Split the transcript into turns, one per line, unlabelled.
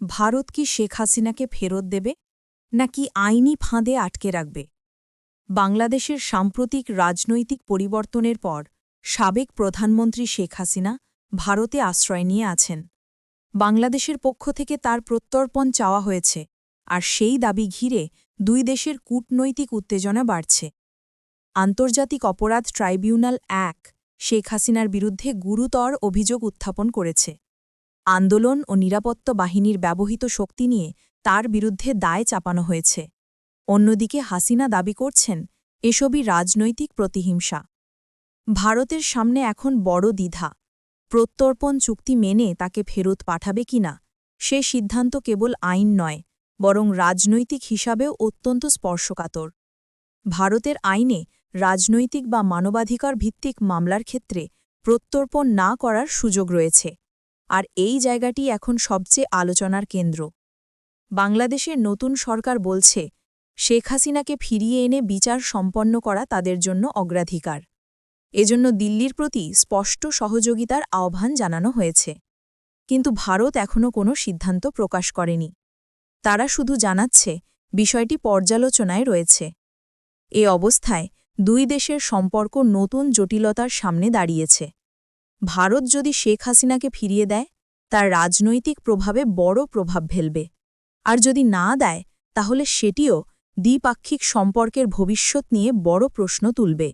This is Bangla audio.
ভারত কি শেখ হাসিনাকে ফেরত দেবে, নাকি আইনি ফাঁদে আটকে রাখবে? বাংলাদেশের সাম্প্রতিক রাজনৈতিক পরিবর্তনের পর সাবেক প্রধানমন্ত্রী শেখ হাসিনা ভারতে আশ্রয় নিয়ে আছেন। বাংলাদেশের পক্ষ থেকে তার প্রত্যর্পণ চাওয়া হয়েছে, আর সেই দাবি ঘিরে দুই দেশের কূটনৈতিক উত্তেজনা বাড়ছে। আন্তর্জাতিক অপরাধ ট্রাইব্যুনাল এক শেখ হাসিনার বিরুদ্ধে গুরুতর অভিযোগ উত্থাপন করেছে। আন্দোলন ও নিরাপত্তা বাহিনীর ব্যবহৃত শক্তি নিয়ে তার বিরুদ্ধে দায় চাপানো হয়েছে। অন্যদিকে হাসিনা দাবি করছেন, এসবই রাজনৈতিক প্রতিহিংসা। ভারতের সামনে এখন বড় দ্বিধা। প্রত্যর্পণ চুক্তি মেনে তাকে ফেরত পাঠাবে কিনা, সে সিদ্ধান্ত কেবল আইন নয়, বরং রাজনৈতিক হিসাবেও অত্যন্ত স্পর্শকাতর। ভারতের আইনে রাজনৈতিক বা মানবাধিকার ভিত্তিক মামলার ক্ষেত্রে প্রত্যর্পণ না করার সুযোগ রয়েছে। আর এই জায়গাটি এখন সবচেয়ে আলোচনার কেন্দ্র। বাংলাদেশের নতুন সরকার বলছে, শেখ হাসিনাকে ফিরিয়ে এনে বিচার সম্পন্ন করা তাদের জন্য অগ্রাধিকার। এজন্য দিল্লির প্রতি স্পষ্ট সহযোগিতার আহ্বান জানানো হয়েছে। কিন্তু ভারত এখনও কোনো সিদ্ধান্ত প্রকাশ করেনি। তারা শুধু জানাচ্ছে, বিষয়টি পর্যালোচনায় রয়েছে। এ অবস্থায় দুই দেশের সম্পর্ক নতুন জটিলতার সামনে দাঁড়িয়েছে। ভারত যদি শেখ হাসিনাকে ফিরিয়ে দেয়, তার রাজনৈতিক প্রভাবে বড় প্রভাব ফেলবে। আর যদি না দেয়, তাহলে সেটিও দ্বিপাক্ষিক সম্পর্কের ভবিষ্যৎ নিয়ে বড় প্রশ্ন তুলবে।